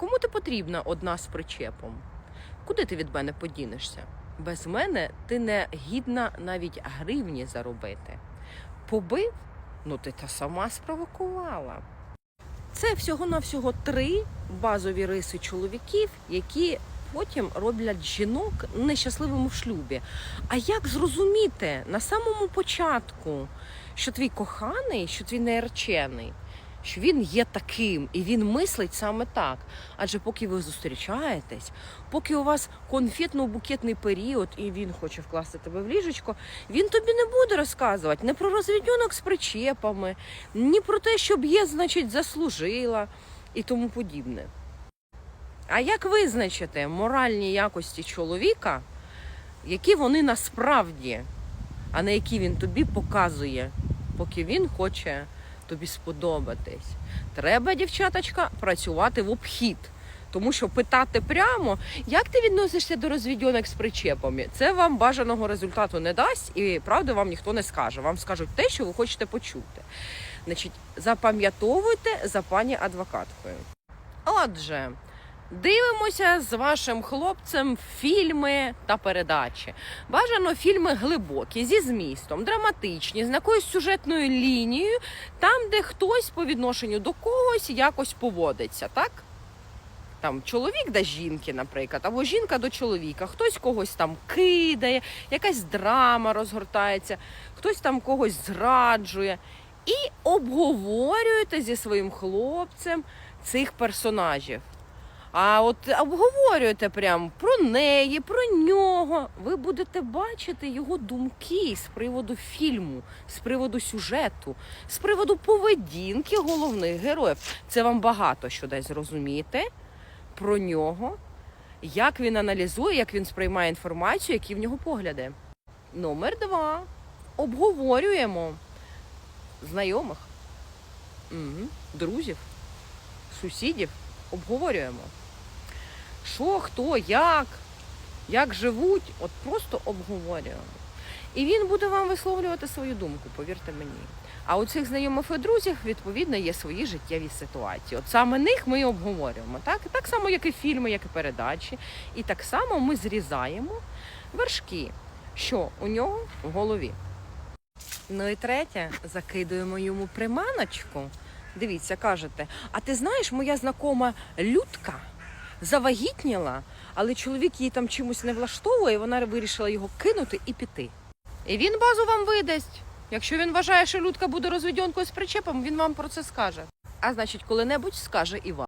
Кому ти потрібна одна з причепом? Куди ти від мене подінешся? Без мене ти не гідна навіть гривні заробити. Побив? Ну ти та сама спровокувала. Це всього-навсього три базові риси чоловіків, які потім роблять жінок нещасливими в шлюбі. А як зрозуміти на самому початку, що твій коханий, що твій наречений, що він є таким і він мислить саме так? Адже поки ви зустрічаєтесь, поки у вас конфетно-букетний період, і він хоче вкласти тебе в ліжечко, він тобі не буде розказувати не про розвідьонок з причепами, ні про те, що б'є, значить, заслужила і тому подібне. А як визначити моральні якості чоловіка, які вони насправді, а не які він тобі показує, поки він хоче тобі сподобатись? Треба, дівчаточка, працювати в обхід. Тому що питати прямо, як ти відносишся до розвідьонок з причепами, це вам бажаного результату не дасть, і правди вам ніхто не скаже. Вам скажуть те, що ви хочете почути. Значить, запам'ятовуйте за пані адвокаткою. Отже, дивимося з вашим хлопцем фільми та передачі. Бажано фільми глибокі, зі змістом, драматичні, з якоюсь сюжетною лінією, там, де хтось по відношенню до когось якось поводиться, так? Там чоловік до жінки, наприклад, або жінка до чоловіка, хтось когось там кидає, якась драма розгортається, хтось там когось зраджує. І обговорюєте зі своїм хлопцем цих персонажів. А от обговорюєте прям про неї, про нього. Ви будете бачити його думки з приводу фільму, з приводу сюжету, з приводу поведінки головних героїв. Це вам багато що дасть зрозуміти про нього, як він аналізує, як він сприймає інформацію, які в нього погляди. Номер два. Обговорюємо знайомих, друзів, сусідів. Обговорюємо. Що, хто, як, як живуть, от просто обговорюємо. І він буде вам висловлювати свою думку, повірте мені. А у цих знайомих і друзів, відповідно, є свої життєві ситуації. От саме них ми і обговорюємо. Так? так само, як і фільми, як і передачі. І так само ми зрізаємо вершки, що у нього в голові. Ну і третє, закидуємо йому приманочку. Дивіться, кажете, а ти знаєш, моя знакома Людка завагітніла, але чоловік її там чимось не влаштовує, і вона вирішила його кинути і піти. І він базу вам видасть. Якщо він вважає, що Людка буде розведенкою з причепом, він вам про це скаже. А значить, коли-небудь скаже і вам.